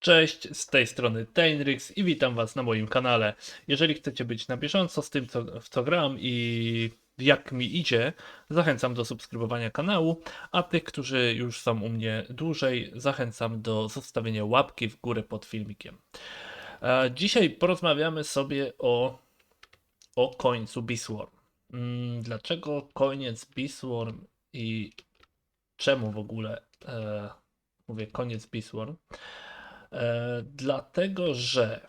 Cześć, z tej strony Tainrix i witam Was na moim kanale. Jeżeli chcecie być na bieżąco z tym, co, w co gram i jak mi idzie, zachęcam do subskrybowania kanału, a tych, którzy już są u mnie dłużej, zachęcam do zostawienia łapki w górę pod filmikiem. E, Dzisiaj porozmawiamy sobie o, o końcu Beastworm. Mm, Dlaczego koniec Beastworm i czemu w ogóle e, mówię koniec Beastworm? E, dlatego, że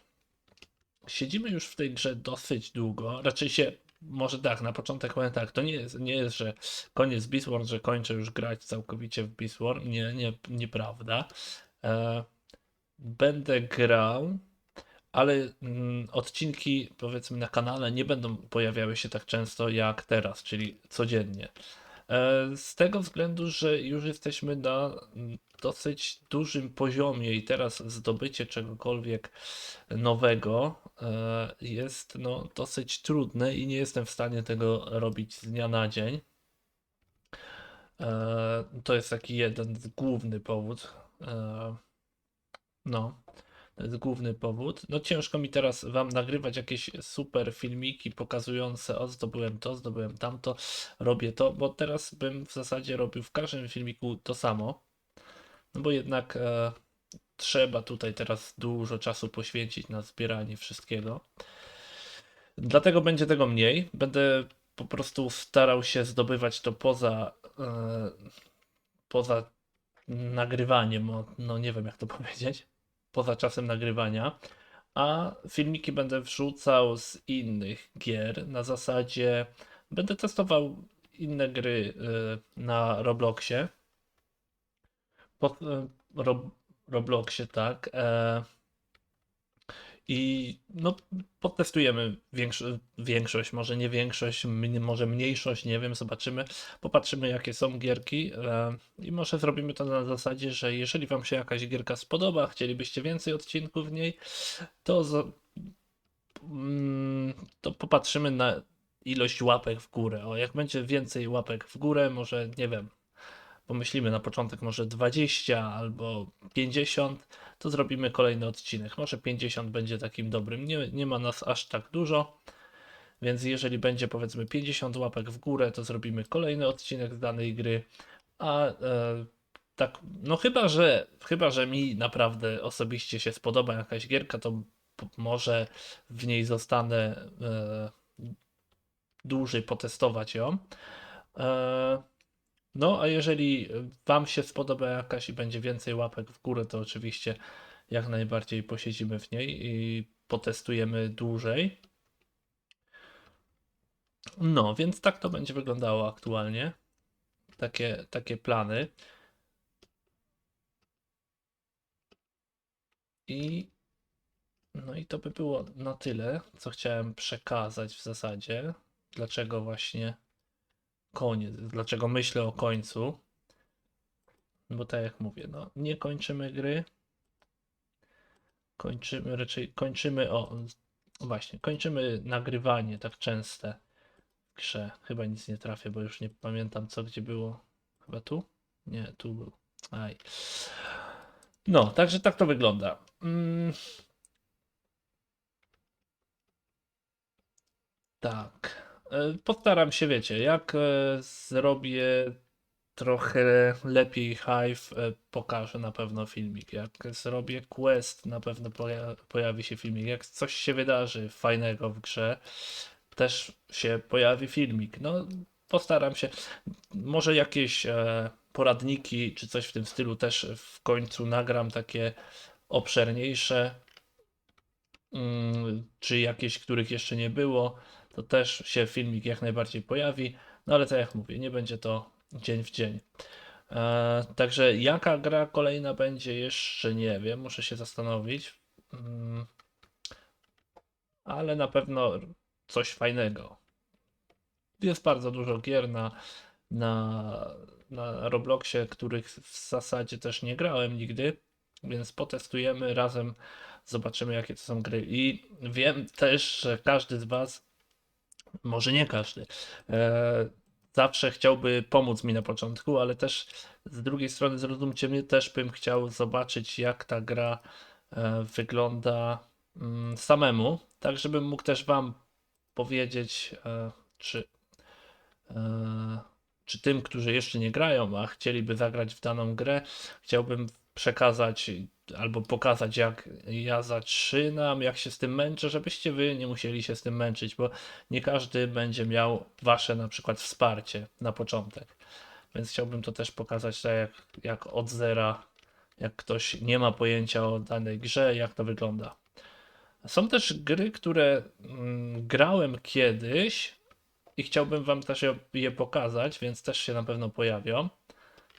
siedzimy już w tej grze dosyć długo. Raczej się, może tak, na początek powiem tak, to nie jest, nie jest że koniec Beastworm, że kończę już grać całkowicie w Beastworm. Nie, nie, nieprawda. E, będę grał, ale mm, odcinki powiedzmy na kanale nie będą pojawiały się tak często jak teraz, czyli codziennie. E, Z tego względu, że już jesteśmy na dosyć dużym poziomie i teraz zdobycie czegokolwiek nowego e, jest no, dosyć trudne i nie jestem w stanie tego robić z dnia na dzień. E, To jest taki jeden główny powód. E, No, to jest główny powód. No ciężko mi teraz wam nagrywać jakieś super filmiki pokazujące, o zdobyłem to, zdobyłem tamto, robię to, bo teraz bym w zasadzie robił w każdym filmiku to samo. No bo jednak e, trzeba tutaj teraz dużo czasu poświęcić na zbieranie wszystkiego. Dlatego będzie tego mniej. Będę po prostu starał się zdobywać to poza, e, poza nagrywaniem. No nie wiem jak to powiedzieć. Poza czasem nagrywania. A filmiki będę wrzucał z innych gier. Na zasadzie będę testował inne gry e, na Robloxie. Po, e, Rob, Robloxie, tak. E, I no, potestujemy większo większość, może nie większość, może mniejszość, nie wiem, zobaczymy. Popatrzymy, jakie są gierki e, i może zrobimy to na zasadzie, że jeżeli Wam się jakaś gierka spodoba, chcielibyście więcej odcinków w niej, to, mm, to popatrzymy na ilość łapek w górę. O, jak będzie więcej łapek w górę, może nie wiem, pomyślimy na początek może 20 albo 50, to zrobimy kolejny odcinek. Może 50 będzie takim dobrym. Nie, nie ma nas aż tak dużo, więc jeżeli będzie powiedzmy 50 łapek w górę, to zrobimy kolejny odcinek z danej gry. A e, tak, no chyba, że chyba, że mi naprawdę osobiście się spodoba jakaś gierka, to może w niej zostanę e, dłużej potestować ją. E, no, a jeżeli Wam się spodoba jakaś i będzie więcej łapek w górę, to oczywiście jak najbardziej posiedzimy w niej i potestujemy dłużej. No, więc tak to będzie wyglądało aktualnie. Takie, takie plany. I no i to by było na tyle, co chciałem przekazać w zasadzie. Dlaczego właśnie koniec, dlaczego myślę o końcu. Bo tak jak mówię, no nie kończymy gry. Kończymy raczej, kończymy, o właśnie, kończymy nagrywanie tak częste w grze. Chyba nic nie trafię, bo już nie pamiętam co gdzie było. Chyba tu? Nie, tu był. Aj. No, także tak to wygląda. Mm. Tak. E, Postaram się, wiecie, jak e, zrobię trochę lepiej Hive, e, pokażę na pewno filmik. Jak zrobię quest, na pewno poja- pojawi się filmik. Jak coś się wydarzy fajnego w grze, też się pojawi filmik. No, postaram się. Może jakieś poradniki czy coś w tym stylu też w końcu nagram takie obszerniejsze. Mm, czy jakieś, których jeszcze nie było to też się filmik jak najbardziej pojawi. No ale tak jak mówię, nie będzie to dzień w dzień. E, także jaka gra kolejna będzie, jeszcze nie wiem, muszę się zastanowić. Mm, ale na pewno coś fajnego. Jest bardzo dużo gier na, na, na Robloxie, których w zasadzie też nie grałem nigdy, więc potestujemy razem, zobaczymy jakie to są gry. I wiem też, że każdy z Was może nie każdy. E, zawsze chciałby pomóc mi na początku, ale też z drugiej strony zrozumcie mnie, też bym chciał zobaczyć, jak ta gra e, wygląda mm, samemu, tak żebym mógł też Wam powiedzieć, e, czy, czy tym, którzy jeszcze nie grają, a chcieliby zagrać w daną grę, chciałbym przekazać albo pokazać, jak ja zaczynam, jak się z tym męczę, żebyście Wy nie musieli się z tym męczyć, bo nie każdy będzie miał Wasze na przykład wsparcie na początek. Więc chciałbym to też pokazać, tak jak, jak od zera, jak ktoś nie ma pojęcia o danej grze, jak to wygląda. Są też gry, które mm, grałem kiedyś i chciałbym Wam też je- je pokazać, więc też się na pewno pojawią.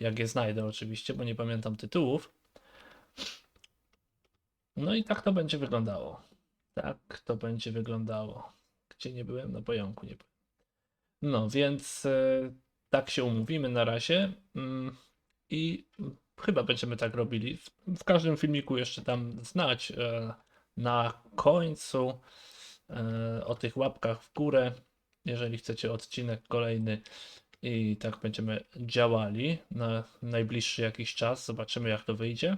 Jak je znajdę, oczywiście, bo nie pamiętam tytułów. No i tak to będzie wyglądało. Tak to będzie wyglądało. Gdzie nie byłem? Na pająku nie byłem. No więc e, tak się umówimy na razie. Mm, I chyba będziemy tak robili. W, każdym filmiku jeszcze tam znać e, na końcu e, o tych łapkach w górę. Jeżeli chcecie odcinek kolejny i tak będziemy działali na najbliższy jakiś czas. Zobaczymy jak to wyjdzie.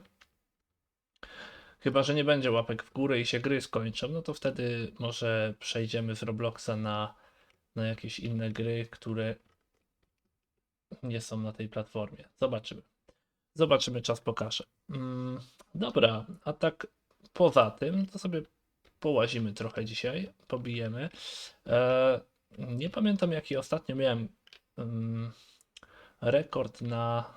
Chyba, że nie będzie łapek w górę i się gry skończą, no to wtedy może przejdziemy z Robloxa na, na jakieś inne gry, które nie są na tej platformie. Zobaczymy. Zobaczymy, czas pokaże. Mm, dobra, a tak poza tym, to sobie połazimy trochę dzisiaj, pobijemy. E, nie pamiętam, jaki ostatnio miałem mm, rekord na,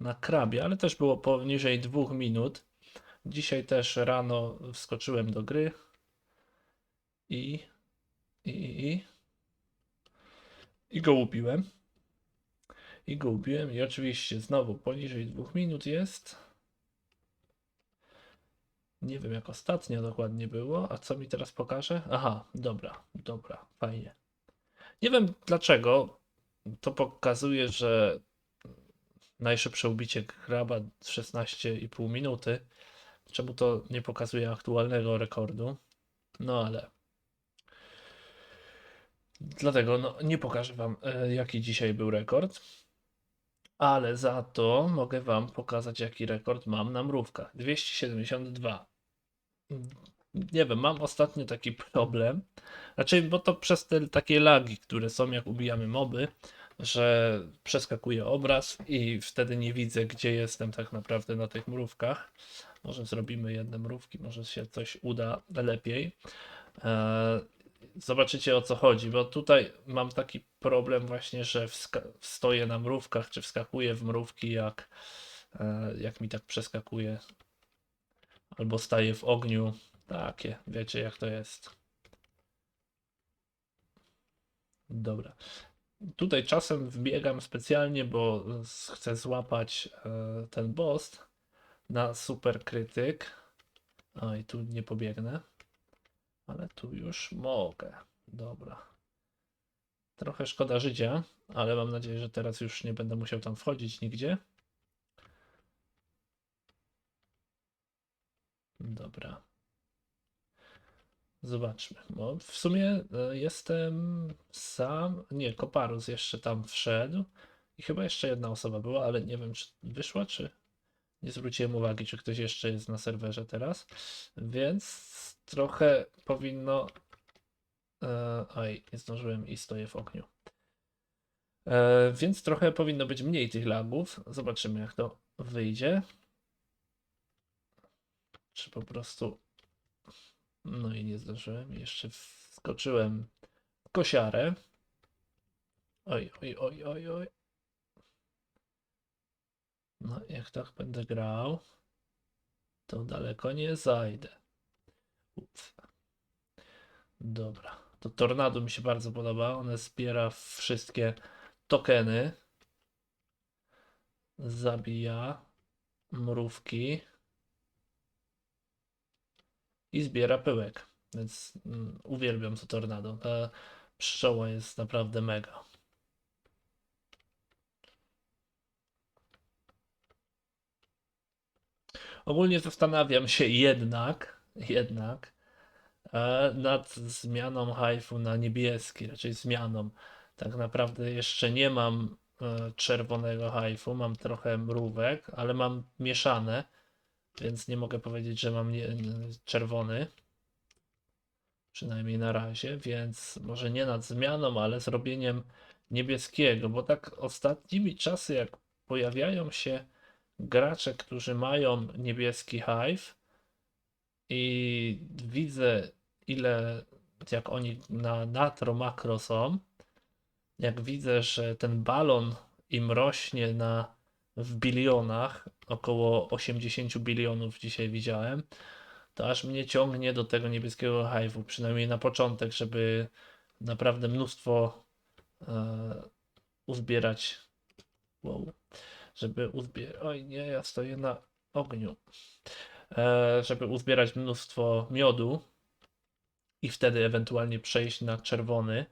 na krabie, ale też było poniżej dwóch minut. Dzisiaj też rano wskoczyłem do gry i, i, i, i, go ubiłem. I go ubiłem i oczywiście znowu poniżej dwóch minut jest. Nie wiem jak ostatnio dokładnie było, a co mi teraz pokaże? Aha, dobra, dobra, fajnie. Nie wiem dlaczego to pokazuje, że najszybsze ubicie kraba 16,5 minuty. Czemu to nie pokazuje aktualnego rekordu? No ale. Dlatego no, nie pokażę Wam, e, jaki dzisiaj był rekord. Ale za to mogę Wam pokazać, jaki rekord mam na mrówkach. 272. Nie wiem, mam ostatnio taki problem. Raczej, bo to przez te takie lagi, które są, jak ubijamy moby, że przeskakuje obraz i wtedy nie widzę, gdzie jestem tak naprawdę na tych mrówkach. Może zrobimy jedne mrówki, może się coś uda lepiej. Eee, Zobaczycie o co chodzi, bo tutaj mam taki problem właśnie, że stoję na mrówkach, czy wskakuję w mrówki, jak, e, jak mi tak przeskakuje. Albo staję w ogniu. Takie, wiecie jak to jest. Dobra. Tutaj czasem wbiegam specjalnie, bo chcę złapać e, ten boss na super krytyk. O, i tu nie pobiegnę. Ale tu już mogę. Dobra. Trochę szkoda życia, ale mam nadzieję, że teraz już nie będę musiał tam wchodzić nigdzie. Dobra. Zobaczmy. Bo w sumie e, jestem sam. Nie, Koparus jeszcze tam wszedł. I chyba jeszcze jedna osoba była, ale nie wiem, czy wyszła, czy nie zwróciłem uwagi, czy ktoś jeszcze jest na serwerze teraz. Więc trochę powinno. E, oj, nie zdążyłem i stoję w ogniu. E, więc trochę powinno być mniej tych lagów. Zobaczymy, jak to wyjdzie. Czy po prostu. No i nie zdążyłem. Jeszcze wskoczyłem w kosiarę. Oj, oj, oj, oj, oj. No, jak tak będę grał, to daleko nie zajdę. Ups. Dobra. To Tornado mi się bardzo podoba. One zbiera wszystkie tokeny. Zabija mrówki. I zbiera pyłek. Więc mm, uwielbiam to Tornado. Ta pszczoła jest naprawdę mega. Ogólnie zastanawiam się jednak, jednak e, nad zmianą hajfu na niebieski, raczej zmianą. Tak naprawdę jeszcze nie mam e, czerwonego hajfu, mam trochę mrówek, ale mam mieszane. więc nie mogę powiedzieć, że mam nie, czerwony. Przynajmniej na razie, więc może nie nad zmianą, ale zrobieniem niebieskiego, bo tak ostatnimi czasy, jak pojawiają się gracze, którzy mają niebieski hive i widzę ile, jak oni na natro makro są, jak widzę, że ten balon im rośnie na, w bilionach, około 80 bilionów dzisiaj widziałem, to aż mnie ciągnie do tego niebieskiego hive'u, przynajmniej na początek, żeby naprawdę mnóstwo e, uzbierać. Wow. Żeby uzbierać. Oj, nie, ja stoję na ogniu. E, żeby uzbierać mnóstwo miodu i wtedy ewentualnie przejść na czerwony.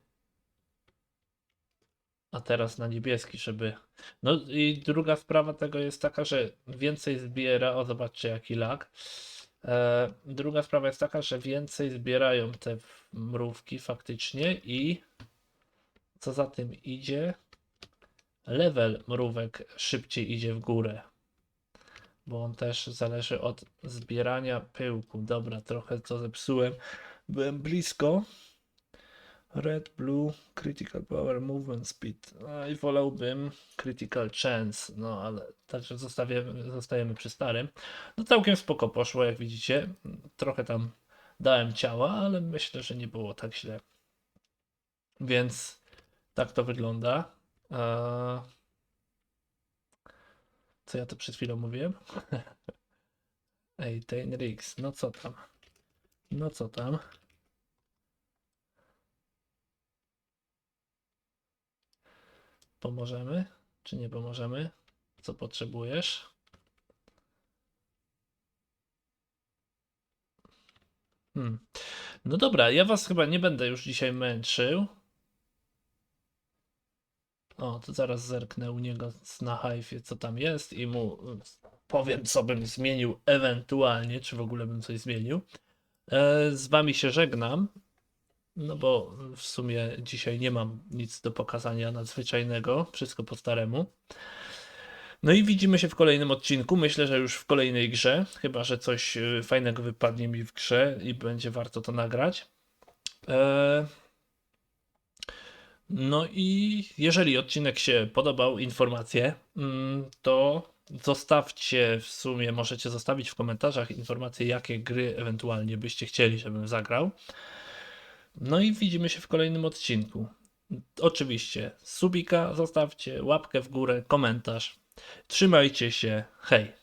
A teraz na niebieski, żeby. No i druga sprawa tego jest taka, że więcej zbiera. O, zobaczcie jaki lag. E, druga sprawa jest taka, że więcej zbierają te mrówki faktycznie i co za tym idzie, level mrówek szybciej idzie w górę. Bo on też zależy od zbierania pyłku. Dobra, trochę to zepsułem. Byłem blisko. Red, blue, critical power, movement speed. No i wolałbym critical chance, no ale także zostawiamy, zostajemy przy starym. No całkiem spoko poszło, jak widzicie. Trochę tam dałem ciała, ale myślę, że nie było tak źle. Więc tak to wygląda. Eee, Co ja to przed chwilą mówiłem? Ej, Tain Riggs, no co tam? No co tam? Pomożemy? Czy nie pomożemy? Co potrzebujesz? Hmm. No dobra, ja was chyba nie będę już dzisiaj męczył. O, to zaraz zerknę u niego na Hive, co tam jest i mu y, powiem, co bym zmienił ewentualnie, czy w ogóle bym coś zmienił. E, z wami się żegnam, no bo w sumie dzisiaj nie mam nic do pokazania nadzwyczajnego, wszystko po staremu. No i widzimy się w kolejnym odcinku. Myślę, że już w kolejnej grze, chyba że coś y, fajnego wypadnie mi w grze i będzie warto to nagrać. E, No i jeżeli odcinek się podobał, informacje, mm, to zostawcie w sumie, możecie zostawić w komentarzach informacje, jakie gry ewentualnie byście chcieli, żebym zagrał. No i widzimy się w kolejnym odcinku. Oczywiście subika zostawcie, łapkę w górę, komentarz. Trzymajcie się, hej!